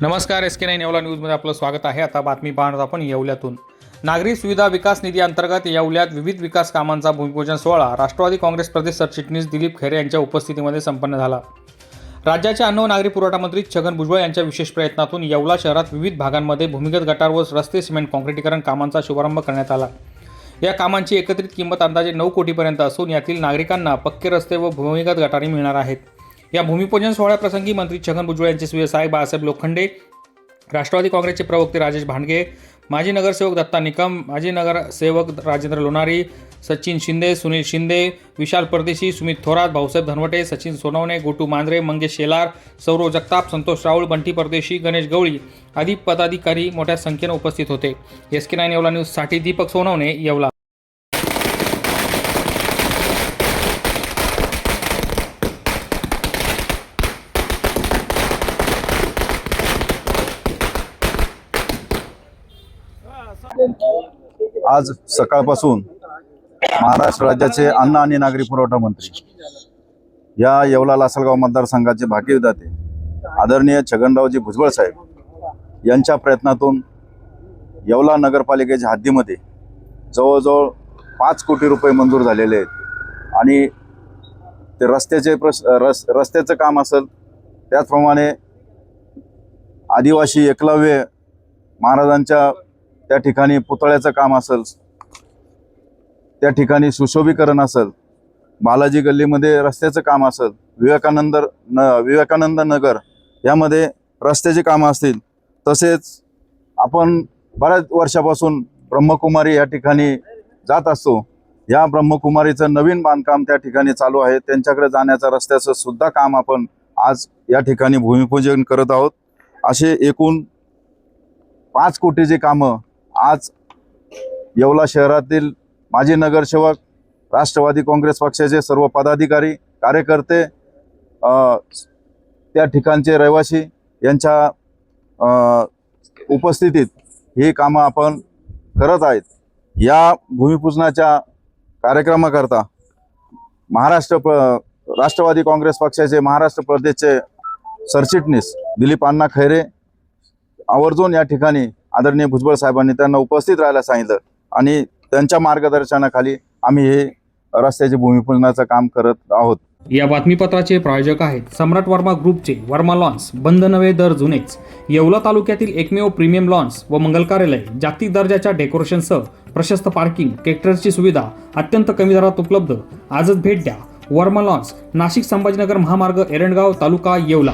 नमस्कार S K nine Yeola न्यूजमध्ये आपलं स्वागत आहे. आता बातमी पाहणार आपण येवल्यातून. नागरी सुविधा विकास निधी अंतर्गत येवल्यात विविध विकास कामांचा भूमिपूजन सोहळा राष्ट्रवादी काँग्रेस प्रदेश सरचिटणीस दिलीप खैरे यांच्या उपस्थितीमध्ये संपन्न झाला. राज्याचे अन्न व नागरी पुरवठा मंत्री छगन भुजबळ यांच्या विशेष प्रयत्नातून येवला शहरात विविध भागांमध्ये भूमिगत गटार व रस्ते सिमेंट काँक्रिटीकरण कामांचा शुभारंभ करण्यात आला. या कामांची एकत्रित किंमत अंदाजे नऊ कोटीपर्यंत असून यातील नागरिकांना पक्के रस्ते व भूमिगत गटारी मिळणार आहेत. या भूमिपूजन सोहळ्याप्रसंगी मंत्री छगन भुजबळ यांचे सुयसाहेब बाळासाहेब लोखंडे राष्ट्रवादी काँग्रेसचे प्रवक्ते राजेश भांडगे माजी नगरसेवक दत्ता निकम माजी नगरसेवक राजेंद्र लोणारी सचिन शिंदे सुनील शिंदे विशाल परदेशी सुमित थोरात भाऊसाहेब धनवटे सचिन सोनवणे गोटू मांजरे मंगेश शेलार सौरव जगताप संतोष राऊळ बंटी परदेशी गणेश गवळी आदी पदाधिकारी मोठ्या संख्येनं उपस्थित होते. एस के नाईन येवला न्यूजसाठी दीपक सोनवणे येवला. आज सकाळपासून महाराष्ट्र राज्याचे अन्न आणि नागरी पुरवठा मंत्री या येवला लासलगाव मतदारसंघाचे भाग्यविधाते आदरणीय छगनरावजी भुजबळ साहेब यांच्या प्रयत्नातून येवला नगरपालिकेच्या हद्दीमध्ये जवळजवळ पाच कोटी रुपये मंजूर झालेले आहेत. आणि ते रस्त्याचे प्रश रस रस्त्याचं काम असेल त्याचप्रमाणे आदिवासी एकलव्य महाराजांच्या त्या ठिकाणी पुतळ्याचं काम असेल त्या ठिकाणी सुशोभीकरण असेल बालाजी गल्लीमध्ये रस्त्याचं काम असेल विवेकानंद न विवेकानंद नगर यामध्ये रस्त्याची कामं असतील. तसेच आपण बऱ्याच वर्षापासून ब्रह्मकुमारी या ठिकाणी जात असतो. या ब्रह्मकुमारीचं नवीन बांधकाम त्या ठिकाणी चालू आहे. त्यांच्याकडे जाण्याचं रस्त्याचं सुद्धा काम आपण आज या ठिकाणी भूमिपूजन करत आहोत. असे एकूण पाच कोटीची कामं आज येवला शहरातील माजी नगरसेवक राष्ट्रवादी काँग्रेस पक्षाचे सर्व पदाधिकारी कार्यकर्ते त्या ठिकाणचे रहिवासी यांच्या उपस्थितीत ही कामं आपण करत आहेत. या भूमिपूजनाच्या कार्यक्रमाकरता महाराष्ट्र प राष्ट्रवादी काँग्रेस पक्षाचे महाराष्ट्र प्रदेशचे सरचिटणीस दिलीप अण्णा खैरे आवर्जून या ठिकाणी आदरणीय भुजबळ साहेबांनी त्यांना उपस्थित राहायला सांगितलं. आणि त्यांच्या मार्गदर्शनाखाली आम्ही हे रस्त्याचे भूमिपूजनाचं काम करत आहोत. या बातमीपत्राचे प्रायोजक आहेत सम्राट वर्मा ग्रुपचे वर्मा लॉन्स बंद नवे दर जुनेच. येवला तालुक्यातील एकमेव प्रीमियम लॉन्स व मंगल कार्यालय जागतिक दर्जाच्या डेकोरेशनसह प्रशस्त पार्किंग ट्रॅक्टरची सुविधा अत्यंत कमी दरात उपलब्ध. आजच भेट द्या. वर्मा लॉन्स नाशिक संभाजीनगर महामार्ग एरंडगाव तालुका येवला.